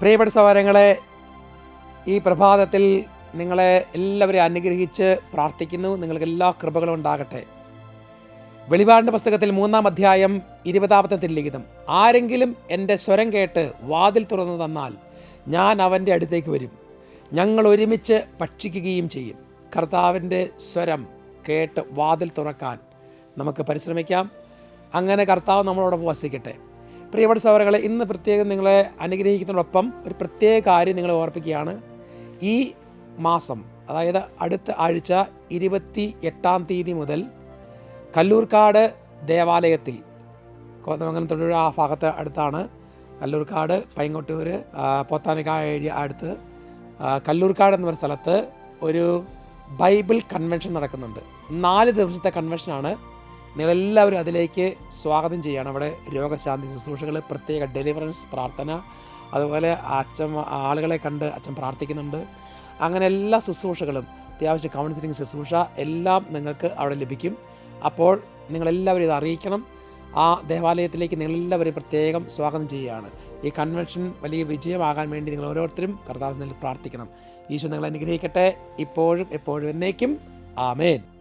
പ്രിയപ്പെട്ട സഹോദരങ്ങളെ ഈ പ്രഭാതത്തിൽ നിങ്ങളെ എല്ലാവരെയും അനുഗ്രഹിച്ച് പ്രാർത്ഥിക്കുന്നു. നിങ്ങൾക്ക് എല്ലാ കൃപകളും ഉണ്ടാകട്ടെ. വെളിപാടിന്റെ പുസ്തകത്തിൽ മൂന്നാം അധ്യായം ഇരുപതാമത്തെ തിരുലിഖിതം. ആരെങ്കിലും എന്റെ സ്വരം കേട്ട് വാതിൽ തുറന്നു തന്നാൽ ഞാൻ അവന്റെ അടുത്തേക്ക് വരും. ഞങ്ങൾ ഒരുമിച്ച് ഭക്ഷിക്കുകയും ചെയ്യും. കർത്താവിന്റെ സ്വരം കേട്ട് വാതിൽ തുറക്കാൻ നമുക്ക് പരിശ്രമിക്കാം. അങ്ങനെ കർത്താവ് നമ്മളോടൊപ്പം വസിക്കട്ടെ. പ്രിയപ്പെട്ട സഹോദരങ്ങളെ ഇന്ന് പ്രത്യേകം നിങ്ങളെ അനുഗ്രഹിക്കുന്നതോടൊപ്പം ഒരു പ്രത്യേക കാര്യം നിങ്ങളെ ഓർപ്പിക്കുകയാണ്. ഈ മാസം അതായത് അടുത്ത ആഴ്ച ഇരുപത്തി എട്ടാം തീയതി മുതൽ കല്ലൂർക്കാട് ദേവാലയത്തിൽ കോതമംഗലം തൊഴിൽ ആ ഭാഗത്ത് അടുത്താണ്. കല്ലൂർക്കാട് പൈങ്ങോട്ടൂർ പോത്താനക്കാഴി അടുത്ത്. കല്ലൂർക്കാട് എന്ന സ്ഥലത്ത് ഒരു ബൈബിൾ കൺവെൻഷൻ നടക്കുന്നുണ്ട്. നാല് ദിവസത്തെ കൺവെൻഷനാണ് നിങ്ങളെല്ലാവരും അതിലേക്ക് സ്വാഗതം ചെയ്യണം. അവിടെ രോഗശാന്തി ശുശ്രൂഷകൾ പ്രത്യേക ഡെലിവറൻസ് പ്രാർത്ഥന അതുപോലെ അച്ഛൻ ആളുകളെ കണ്ട് അച്ഛൻ പ്രാർത്ഥിക്കുന്നുണ്ട്. അങ്ങനെ എല്ലാ ശുശ്രൂഷകളും അത്യാവശ്യം കൗൺസിലിംഗ് ശുശ്രൂഷ എല്ലാം നിങ്ങൾക്ക് അവിടെ ലഭിക്കും. അപ്പോൾ നിങ്ങളെല്ലാവരും ഇത് അറിയിക്കണം. ആ ദേവാലയത്തിലേക്ക് നിങ്ങളെല്ലാവരും പ്രത്യേകം സ്വാഗതം ചെയ്യുകയാണ്. ഈ കൺവെൻഷൻ വലിയ വിജയമാകാൻ വേണ്ടി നിങ്ങൾ ഓരോരുത്തരും കർത്താവിൽ പ്രാർത്ഥിക്കണം. ഈശോ നിങ്ങൾ അനുഗ്രഹിക്കട്ടെ. ഇപ്പോഴും എപ്പോഴും എന്നേക്കും. ആമേൻ.